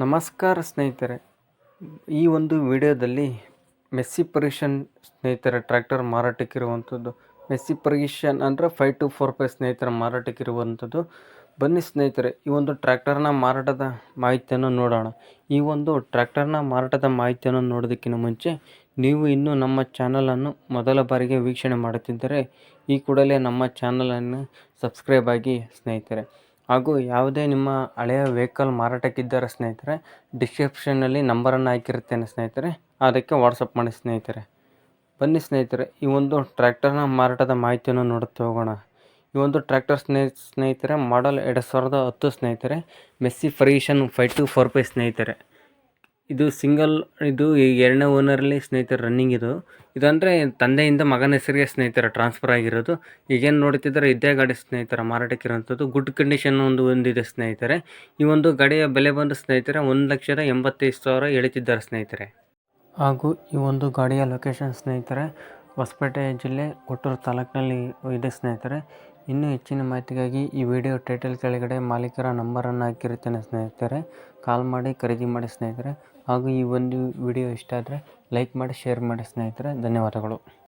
ನಮಸ್ಕಾರ ಸ್ನೇಹಿತರೆ. ಈ ಒಂದು ವಿಡಿಯೋದಲ್ಲಿ ಮೆಸ್ಸಿ ಪರ್ಗಿಷನ್ ಸ್ನೇಹಿತರೆ, ಟ್ರ್ಯಾಕ್ಟರ್ ಮಾರಾಟಕ್ಕಿರುವಂಥದ್ದು ಮೆಸ್ಸಿ ಪರ್ಗಿಷನ್ ಅಂದರೆ ಫೈವ್ ಟು ಫೋರ್ ಫೈವ್ ಸ್ನೇಹಿತರ ಮಾರಾಟಕ್ಕಿರುವಂಥದ್ದು ಬನ್ನಿ ಸ್ನೇಹಿತರೆ, ಈ ಒಂದು ಟ್ರ್ಯಾಕ್ಟರ್ನ ಮಾರಾಟದ ಮಾಹಿತಿಯನ್ನು ನೋಡೋಣ. ಈ ಒಂದು ಟ್ರ್ಯಾಕ್ಟರ್ನ ಮಾರಾಟದ ಮಾಹಿತಿಯನ್ನು ನೋಡೋದಕ್ಕಿಂತ ಮುಂಚೆ ನೀವು ಇನ್ನೂ ನಮ್ಮ ಚಾನಲನ್ನು ಮೊದಲ ಬಾರಿಗೆ ವೀಕ್ಷಣೆ ಮಾಡುತ್ತಿದ್ದರೆ ಈ ಕೂಡಲೇ ನಮ್ಮ ಚಾನಲನ್ನು ಸಬ್ಸ್ಕ್ರೈಬ್ ಆಗಿ ಸ್ನೇಹಿತರೆ. ಹಾಗೂ ಯಾವುದೇ ನಿಮ್ಮ ಹಳೆಯ ವೆಹಿಕಲ್ ಮಾರಾಟಕ್ಕಿದ್ದರೆ ಸ್ನೇಹಿತರೆ ಡಿಸ್ಕ್ರಿಪ್ಷನ್ನಲ್ಲಿ ನಂಬರನ್ನು ಹಾಕಿರುತ್ತೇನೆ ಸ್ನೇಹಿತರೆ. ಅದಕ್ಕೆ ವಾಟ್ಸಪ್ ಮಾಡಿ ಸ್ನೇಹಿತರೆ. ಬನ್ನಿ ಸ್ನೇಹಿತರೆ, ಈ ಒಂದು ಟ್ರ್ಯಾಕ್ಟರ್ನ ಮಾರಾಟದ ಮಾಹಿತಿಯನ್ನು ನೋಡುತ್ತಾ ಹೋಗೋಣ. ಈ ಒಂದು ಟ್ರ್ಯಾಕ್ಟರ್ ಸ್ನೇಹಿ ಸ್ನೇಹಿತರೆ ಮಾಡಲ್ ಎರಡು ಸಾವಿರದ ಹತ್ತು ಸ್ನೇಹಿತರೆ Messi Ferguson five two four pi ಸ್ನೇಹಿತರೆ. ಇದು ಸಿಂಗಲ್, ಇದು ಈ ಎರಡನೇ ಓನರಲ್ಲಿ ಸ್ನೇಹಿತರೆ ರನ್ನಿಂಗ್ ಇದು. ಇದಂದರೆ ತಂದೆಯಿಂದ ಮಗನ ಹೆಸರಿಗೆ ಸ್ನೇಹಿತರ ಟ್ರಾನ್ಸ್ಫರ್ ಆಗಿರೋದು. ಈಗೇನು ನೋಡ್ತಿದ್ದಾರೆ ಇದೇ ಗಾಡಿ ಸ್ನೇಹಿತರ ಮಾರಾಟಕ್ಕಿರೋಂಥದ್ದು ಗುಡ್ ಕಂಡೀಷನ್ ಒಂದು ಒಂದಿದೆ ಸ್ನೇಹಿತರೆ. ಈ ಒಂದು ಗಾಡಿಯ ಬೆಲೆ ಬಂದು ಸ್ನೇಹಿತರೆ, ಒಂದು ಲಕ್ಷದ ಎಂಬತ್ತೈದು ಸಾವಿರ ಎಳಿತಿದ್ದಾರೆ ಸ್ನೇಹಿತರೆ. ಹಾಗೂ ಈ ಒಂದು ಗಾಡಿಯ ಲೊಕೇಶನ್ ಸ್ನೇಹಿತರೆ ಹೊಸಪೇಟೆ ಜಿಲ್ಲೆ ಕೊಟ್ಟೂರು ತಾಲೂಕಿನಲ್ಲಿ ಇದೆ ಸ್ನೇಹಿತರೆ. ಇನ್ನೂ ಹೆಚ್ಚಿನ ಮಾಹಿತಿಗಾಗಿ ಈ ವಿಡಿಯೋ ಟೈಟಲ್ ಕೆಳಗಡೆ ಮಾಲೀಕರ ನಂಬರನ್ನು ಹಾಕಿರುತ್ತೇನೆ ಸ್ನೇಹಿತರೆ. ಕಾಲ್ ಮಾಡಿ, ಖರೀದಿ ಮಾಡಿ ಸ್ನೇಹಿತರೆ. ಹಾಗೂ ಈ ಒಂದು ವಿಡಿಯೋ ಇಷ್ಟ ಆದರೆ ಲೈಕ್ ಮಾಡಿ, ಶೇರ್ ಮಾಡಿ ಸ್ನೇಹಿತರೆ. ಧನ್ಯವಾದಗಳು.